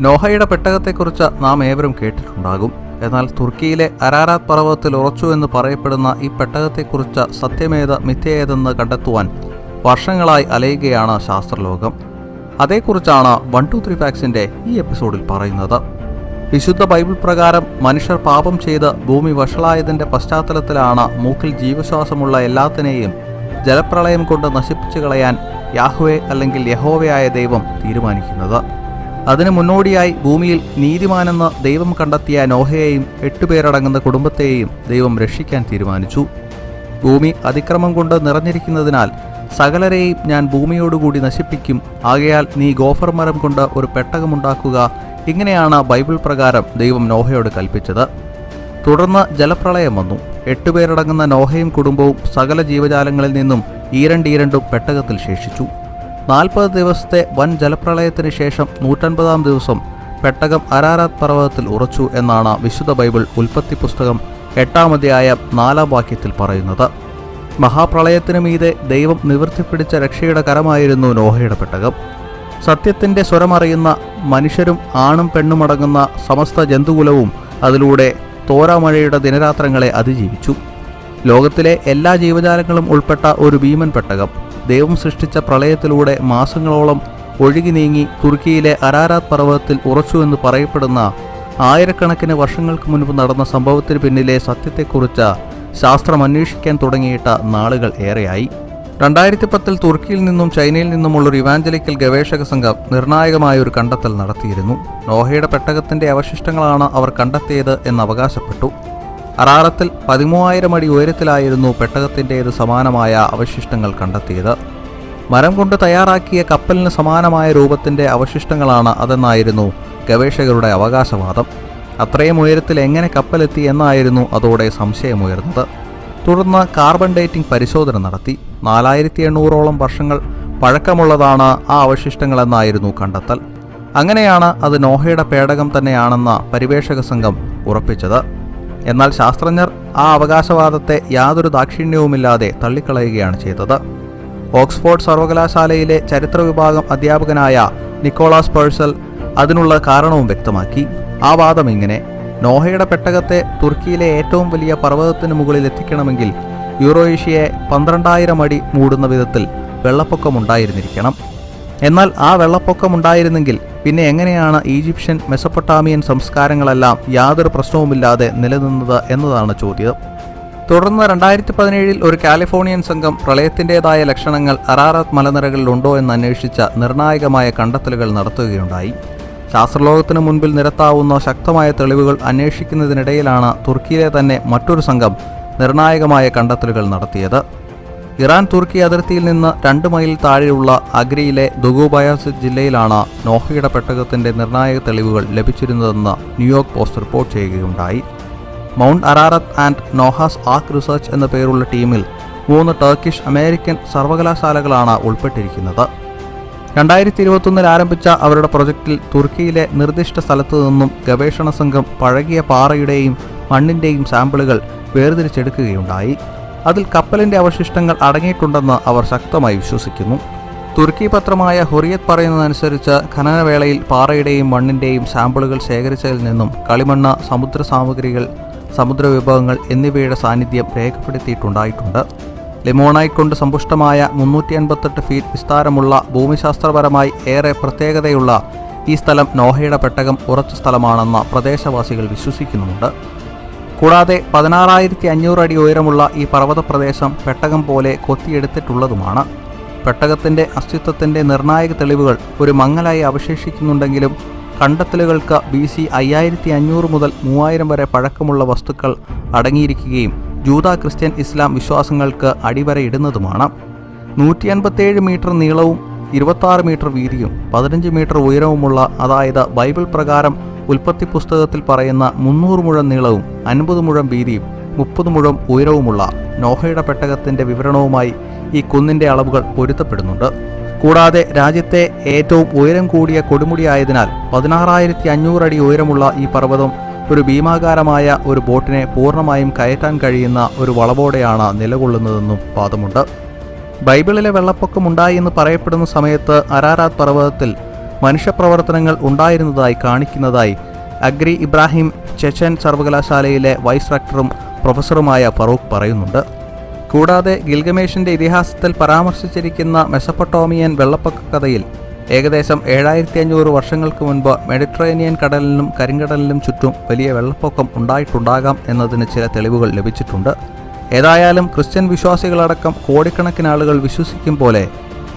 നോഹയുടെ പെട്ടകത്തെക്കുറിച്ച് നാം ഏവരും കേട്ടിട്ടുണ്ടാകും. എന്നാൽ തുർക്കിയിലെ അരാരാത് പർവതത്തിൽ ഉറച്ചു എന്ന് പറയപ്പെടുന്ന ഈ പെട്ടകത്തെക്കുറിച്ച് സത്യമേത് മിഥ്യയേതെന്ന് കണ്ടെത്തുവാൻ വർഷങ്ങളായി അലയുകയാണ് ശാസ്ത്രലോകം. അതേക്കുറിച്ചാണ് വൺ ടു ത്രീ ഫാക്സിന്റെ ഈ എപ്പിസോഡിൽ പറയുന്നത്. വിശുദ്ധ ബൈബിൾ പ്രകാരം മനുഷ്യർ പാപം ചെയ്ത് ഭൂമി വഷളായതിന്റെ പശ്ചാത്തലത്തിലാണ് മൂക്കിൽ ജീവശ്വാസമുള്ള എല്ലാത്തിനെയും ജലപ്രളയം കൊണ്ട് നശിപ്പിച്ചു കളയാൻ യാഹുവെ അല്ലെങ്കിൽ യഹോവയായ ദൈവം തീരുമാനിക്കുന്നത്. അതിനു മുന്നോടിയായി ഭൂമിയിൽ നീതിമാനെന്ന് ദൈവം കണ്ടെത്തിയ നോഹയെയും എട്ടുപേരടങ്ങുന്ന കുടുംബത്തെയും ദൈവം രക്ഷിക്കാൻ തീരുമാനിച്ചു. ഭൂമി അതിക്രമം കൊണ്ട് നിറഞ്ഞിരിക്കുന്നതിനാൽ സകലരെയും ഞാൻ ഭൂമിയോടുകൂടി നശിപ്പിക്കും. ആകയാൽ നീ ഗോഫർ മരം കൊണ്ട് ഒരു പെട്ടകമുണ്ടാക്കുക. ഇങ്ങനെയാണ് ബൈബിൾ പ്രകാരം ദൈവം നോഹയോട് കൽപ്പിച്ചത്. തുടർന്ന് ജലപ്രളയം വന്നു. എട്ടുപേരടങ്ങുന്ന നോഹയും കുടുംബവും സകല ജീവജാലങ്ങളിൽ നിന്നും ഈരണ്ടീരണ്ടും പെട്ടകത്തിൽ ശേഷിച്ചു. നാൽപ്പത് ദിവസത്തെ വൻ ജലപ്രളയത്തിന് ശേഷം നൂറ്റൻപതാം ദിവസം പെട്ടകം അരാരാത് പർവതത്തിൽ ഉറച്ചു എന്നാണ് വിശുദ്ധ ബൈബിൾ ഉൽപ്പത്തി പുസ്തകം എട്ടാമധ്യായ നാലാം വാക്യത്തിൽ പറയുന്നത്. മഹാപ്രളയത്തിനു മീതെ ദൈവം നിവർത്തിപ്പിടിച്ച രക്ഷയുടെ കരമായിരുന്നു നോഹയുടെ പെട്ടകം. സത്യത്തിന്റെ സ്വരമറിയുന്ന മനുഷ്യരും ആണും പെണ്ണുമടങ്ങുന്ന സമസ്ത ജന്തുകുലവും അതിലൂടെ തോരാമഴയുടെ ദിനരാത്രങ്ങളെ അതിജീവിച്ചു. ലോകത്തിലെ എല്ലാ ജീവജാലങ്ങളും ഉൾപ്പെട്ട ഒരു ഭീമൻ പെട്ടകം. ദൈവം സൃഷ്ടിച്ച പ്രളയത്തിലൂടെ മാസങ്ങളോളം ഒഴുകി നീങ്ങി തുർക്കിയിലെ അരാരാത് പർവതത്തിൽ ഉറച്ചു എന്ന് പറയപ്പെടുന്ന ആയിരക്കണക്കിന് വർഷങ്ങൾക്ക് മുൻപ് നടന്ന സംഭവത്തിന് പിന്നിലെ സത്യത്തെക്കുറിച്ച് ശാസ്ത്രം അന്വേഷിക്കാൻ തുടങ്ങിയിട്ട നാളുകൾ ഏറെയായി. രണ്ടായിരത്തി പത്തിൽ തുർക്കിയിൽ നിന്നും ചൈനയിൽ നിന്നുമുള്ളൊരു ഇവാഞ്ചലിക്കൽ ഗവേഷക സംഘം നിർണായകമായ ഒരു കണ്ടെത്തൽ നടത്തിയിരുന്നു. നോഹയുടെ പെട്ടകത്തിന്റെ അവശിഷ്ടങ്ങളാണ് അവർ കണ്ടെത്തിയത് എന്ന് അവകാശപ്പെട്ടു. അറാറത്തിൽ പതിമൂവായിരം അടി ഉയരത്തിലായിരുന്നു പെട്ടകത്തിന്റേത് സമാനമായ അവശിഷ്ടങ്ങൾ കണ്ടെത്തിയത്. മരം കൊണ്ട് തയ്യാറാക്കിയ കപ്പലിന് സമാനമായ രൂപത്തിന്റെ അവശിഷ്ടങ്ങളാണ് അതെന്നായിരുന്നു ഗവേഷകരുടെ അവകാശവാദം. അത്രയും ഉയരത്തിൽ എങ്ങനെ കപ്പലെത്തി എന്നായിരുന്നു അതോടെ സംശയമുയർന്നത്. തുടർന്ന് കാർബൺ ഡേറ്റിംഗ് പരിശോധന നടത്തി. നാലായിരത്തി എണ്ണൂറോളം വർഷങ്ങൾ പഴക്കമുള്ളതാണ് ആ അവശിഷ്ടങ്ങളെന്നായിരുന്നു കണ്ടെത്തൽ. അങ്ങനെയാണ് അത് നോഹയുടെ പേടകം തന്നെയാണെന്ന പരിവേഷക സംഘം ഉറപ്പിച്ചത്. എന്നാൽ ശാസ്ത്രജ്ഞർ ആ അവകാശവാദത്തെ യാതൊരു ദാക്ഷിണ്യവുമില്ലാതെ തള്ളിക്കളയുകയാണ് ചെയ്തത്. ഓക്സ്ഫോർഡ് സർവകലാശാലയിലെ ചരിത്ര വിഭാഗം അധ്യാപകനായ നിക്കോളാസ് പേഴ്സൽ അതിനുള്ള കാരണവും വ്യക്തമാക്കി. ആ വാദം ഇങ്ങനെ നോഹയുടെ പെട്ടകത്തെ തുർക്കിയിലെ ഏറ്റവും വലിയ പർവതത്തിന് മുകളിൽ എത്തിക്കണമെങ്കിൽ യൂറോയേഷ്യയെ പന്ത്രണ്ടായിരം അടി മൂടുന്ന വിധത്തിൽ വെള്ളപ്പൊക്കമുണ്ടായിരുന്നിരിക്കണം. എന്നാൽ ആ വെള്ളപ്പൊക്കമുണ്ടായിരുന്നെങ്കിൽ പിന്നെ എങ്ങനെയാണ് ഈജിപ്ഷ്യൻ മെസപ്പൊട്ടാമിയൻ സംസ്കാരങ്ങളെല്ലാം യാതൊരു പ്രശ്നവുമില്ലാതെ നിലനിന്നത് എന്നതാണ് ചോദ്യം. തുടർന്ന് രണ്ടായിരത്തി പതിനേഴിൽ ഒരു കാലിഫോർണിയൻ സംഘം പ്രളയത്തിന്റെതായ ലക്ഷണങ്ങൾ അറാറത്ത് മലനിരകളിലുണ്ടോ എന്ന് അന്വേഷിച്ച നിർണായകമായ കണ്ടെത്തലുകൾ നടത്തുകയുണ്ടായി. ശാസ്ത്രലോകത്തിന് മുൻപിൽ നിരത്താവുന്ന ശക്തമായ തെളിവുകൾ അന്വേഷിക്കുന്നതിനിടയിലാണ് തുർക്കിയിലെ തന്നെ മറ്റൊരു സംഘം നിർണായകമായ കണ്ടെത്തലുകൾ നടത്തിയത്. ഇറാൻ തുർക്കി അതിർത്തിയിൽ നിന്ന് രണ്ട് മൈൽ താഴെയുള്ള അഗ്രിയിലെ ദുഗുബയാസ് ജില്ലയിലാണ് നോഹയുടെ പെട്ടകത്തിന്റെ നിർണായക തെളിവുകൾ ലഭിച്ചിരുന്നതെന്ന് ന്യൂയോർക്ക് പോസ്റ്റ് റിപ്പോർട്ട് ചെയ്യുകയുണ്ടായി. Mount Ararat and Noah's Ark research എന്ന പേരുള്ള ടീമിൽ മൂന്ന് ടർക്കിഷ് അമേരിക്കൻ സർവകലാശാലകളാണ് ഉൾപ്പെട്ടിരിക്കുന്നത്. രണ്ടായിരത്തി ഇരുപത്തൊന്നിൽ ആരംഭിച്ച അവരുടെ പ്രൊജക്റ്റിൽ തുർക്കിയിലെ നിർദ്ദിഷ്ട സ്ഥലത്തു നിന്നും ഗവേഷണ സംഘം പഴകിയ പാറയുടെയും മണ്ണിന്റെയും സാമ്പിളുകൾ വേർതിരിച്ചെടുക്കുകയുണ്ടായി. അതിൽ കപ്പലിന്റെ അവശിഷ്ടങ്ങൾ അടങ്ങിയിട്ടുണ്ടെന്ന് അവർ ശക്തമായി വിശ്വസിക്കുന്നു. തുർക്കി പത്രമായ ഹുറിയത്ത് പറയുന്നതനുസരിച്ച് ഖനനവേളയിൽ പാറയുടെയും മണ്ണിന്റെയും സാമ്പിളുകൾ ശേഖരിച്ചതിൽ നിന്നും കളിമണ്ണ് സമുദ്ര സാമഗ്രികൾ സമുദ്ര വിഭവങ്ങൾ എന്നിവയുടെ സാന്നിധ്യം രേഖപ്പെടുത്തിയിട്ടുണ്ടായിട്ടുണ്ട്. ലിമോണൈറ്റ് കൊണ്ട് സമ്പുഷ്ടമായ മുന്നൂറ്റി എൺപത്തെട്ട് ഫീറ്റ് വിസ്താരമുള്ള ഭൂമിശാസ്ത്രപരമായി ഏറെ പ്രത്യേകതയുള്ള ഈ സ്ഥലം നോഹയുടെ പെട്ടകം ഉറച്ച സ്ഥലമാണെന്ന് പ്രദേശവാസികൾ വിശ്വസിക്കുന്നുമുണ്ട്. കൂടാതെ പതിനാറായിരത്തി അഞ്ഞൂറ് അടി ഉയരമുള്ള ഈ പർവത പ്രദേശം പെട്ടകം പോലെ കൊത്തിയെടുത്തിട്ടുള്ളതുമാണ്. പെട്ടകത്തിന്റെ അസ്തിത്വത്തിന്റെ നിർണായക തെളിവുകൾ ഒരു മങ്ങലായി അവശേഷിക്കുന്നുണ്ടെങ്കിലും കണ്ടെത്തലുകൾക്ക് ബി സി അയ്യായിരത്തി അഞ്ഞൂറ് മുതൽ മൂവായിരം വരെ പഴക്കമുള്ള വസ്തുക്കൾ അടങ്ങിയിരിക്കുകയും ജൂത ക്രിസ്ത്യൻ ഇസ്ലാം വിശ്വാസങ്ങൾക്ക് അടിവരയിടുന്നതുമാണ് നൂറ്റി അൻപത്തേഴ് മീറ്റർ നീളവും ഇരുപത്താറ് മീറ്റർ വീതിയും പതിനഞ്ച് മീറ്റർ ഉയരവുമുള്ള അതായത് ബൈബിൾ പ്രകാരം ഉൽപ്പത്തി പുസ്തകത്തിൽ പറയുന്ന മുന്നൂറ് മുഴം നീളവും അൻപത് മുഴം വീതിയും മുപ്പത് മുഴം ഉയരവുമുള്ള നോഹയുടെ പെട്ടകത്തിന്റെ വിവരണവുമായി ഈ കുന്നിന്റെ അളവുകൾ പൊരുത്തപ്പെടുന്നുണ്ട്. കൂടാതെ രാജ്യത്തെ ഏറ്റവും ഉയരം കൂടിയ കൊടുമുടിയായതിനാൽ പതിനാറായിരത്തി അഞ്ഞൂറ് അടി ഉയരമുള്ള ഈ പർവതം ഒരു ഭീമാകാരമായ ഒരു ബോട്ടിനെ പൂർണമായും കയറ്റാൻ കഴിയുന്ന ഒരു വളവോടെയാണ് നിലകൊള്ളുന്നതെന്നും വാദമുണ്ട്. ബൈബിളിലെ വെള്ളപ്പൊക്കമുണ്ടായി എന്ന് പറയപ്പെടുന്ന സമയത്ത് അരാരാത് പർവതത്തിൽ മനുഷ്യപ്രവർത്തനങ്ങൾ ഉണ്ടായിരുന്നതായി കാണിക്കുന്നതായി അഗ്രി ഇബ്രാഹിം ചെച്ചൻ സർവകലാശാലയിലെ വൈസ് റക്ടറും പ്രൊഫസറുമായ ഫറൂഖ് പറയുന്നുണ്ട്. കൂടാതെ ഗിൽഗമേഷിന്റെ ഇതിഹാസത്തിൽ പരാമർശിച്ചിരിക്കുന്ന മെസപ്പട്ടോമിയൻ വെള്ളപ്പൊക്ക കഥയിൽ ഏകദേശം ഏഴായിരത്തി അഞ്ഞൂറ് വർഷങ്ങൾക്ക് മുൻപ് മെഡിറ്ററേനിയൻ കടലിനും കരിങ്കടലിനും ചുറ്റും വലിയ വെള്ളപ്പൊക്കം ഉണ്ടായിട്ടുണ്ടാകാം എന്നതിന് ചില തെളിവുകൾ ലഭിച്ചിട്ടുണ്ട്. ഏതായാലും ക്രിസ്ത്യൻ വിശ്വാസികളടക്കം കോടിക്കണക്കിന് ആളുകൾ വിശ്വസിക്കും പോലെ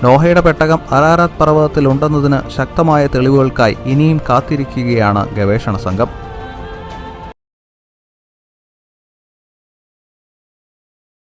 നോഹയുടെ പെട്ടകം അറാറാത്ത് പർവതത്തിൽ ഉണ്ടെന്നതിന് ശക്തമായ തെളിവുകൾക്കായി ഇനിയും കാത്തിരിക്കുകയാണ് ഗവേഷണ സംഘം.